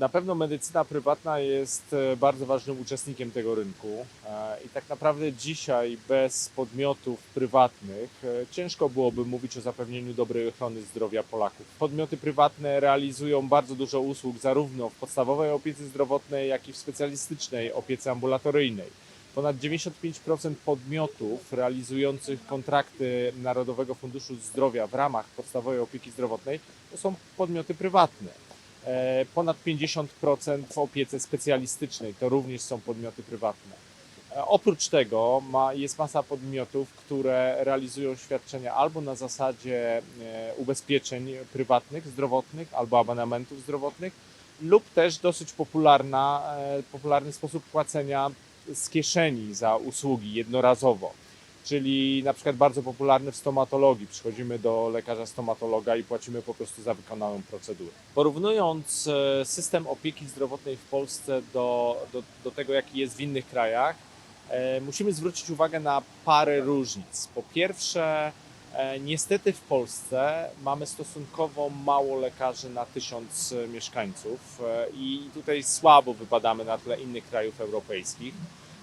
Na pewno medycyna prywatna jest e, bardzo ważnym uczestnikiem tego rynku e, i tak naprawdę dzisiaj bez podmiotów prywatnych e, ciężko byłoby mówić o zapewnieniu dobrej ochrony zdrowia Polaków. Podmioty prywatne realizują bardzo dużo usług zarówno w podstawowej opiece zdrowotnej, jak i w specjalistycznej opiece ambulatoryjnej. Ponad 95% podmiotów realizujących kontrakty Narodowego Funduszu Zdrowia w ramach podstawowej opieki zdrowotnej to są podmioty prywatne. E, Ponad 50% w opiece specjalistycznej to również są podmioty prywatne. E, Oprócz tego ma, jest masa podmiotów, które realizują świadczenia albo na zasadzie e, ubezpieczeń prywatnych, zdrowotnych, albo abonamentów zdrowotnych, lub też dosyć popularna, popularny sposób płacenia z kieszeni za usługi jednorazowo. Czyli na przykład bardzo popularny w stomatologii. Przychodzimy do lekarza stomatologa i płacimy po prostu za wykonaną procedurę. Porównując e, system opieki zdrowotnej w Polsce do, do, do tego, jaki jest w innych krajach, e, musimy zwrócić uwagę na parę różnic. Po pierwsze, e, niestety w Polsce mamy stosunkowo mało lekarzy na tysiąc mieszkańców i tutaj słabo wypadamy na tle innych krajów europejskich.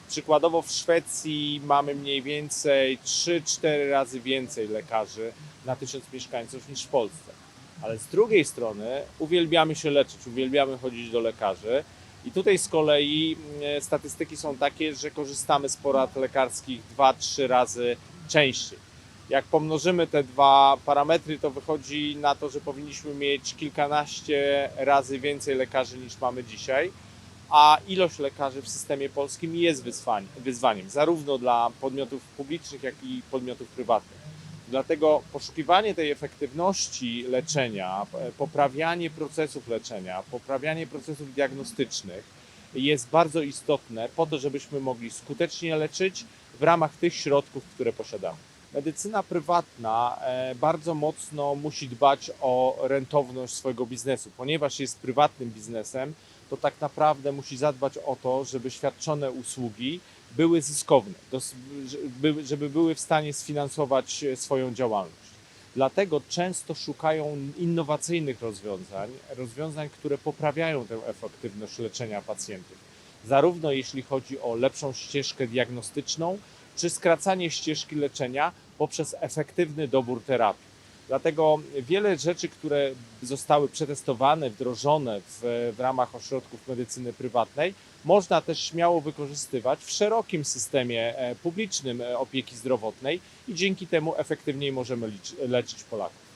Przykładowo w Szwecji mamy mniej więcej 3-4 razy więcej lekarzy na tysiąc mieszkańców niż w Polsce. Ale z drugiej strony uwielbiamy się leczyć, uwielbiamy chodzić do lekarzy. I tutaj z kolei mm, statystyki są takie, że korzystamy z porad lekarskich 2-3 razy częściej. Jak pomnożymy te dwa parametry, to wychodzi na to, że powinniśmy mieć kilkanaście razy więcej lekarzy niż mamy dzisiaj a ilość lekarzy w systemie polskim jest wyzwaniem, wyzwaniem zarówno dla podmiotów publicznych, jak i podmiotów prywatnych. Dlatego poszukiwanie tej efektywności leczenia, poprawianie procesów leczenia, poprawianie procesów diagnostycznych jest bardzo istotne po to, żebyśmy mogli skutecznie leczyć w ramach tych środków, które posiadamy. Medycyna prywatna e, bardzo mocno musi dbać o rentowność swojego biznesu, ponieważ jest prywatnym biznesem, to tak naprawdę musi zadbać o to, żeby świadczone usługi były zyskowne, żeby były w stanie sfinansować e, swoją działalność. Dlatego często szukają innowacyjnych rozwiązań, rozwiązań, które poprawiają tę efektywność leczenia pacjentów. Zarówno jeśli chodzi o lepszą ścieżkę diagnostyczną, czy skracanie ścieżki leczenia poprzez efektywny dobór terapii. Dlatego wiele rzeczy, które zostały przetestowane, wdrożone w, w ramach ośrodków medycyny prywatnej, można też śmiało wykorzystywać w szerokim systemie e, publicznym e, opieki zdrowotnej i dzięki temu efektywniej możemy leczyć Polaków.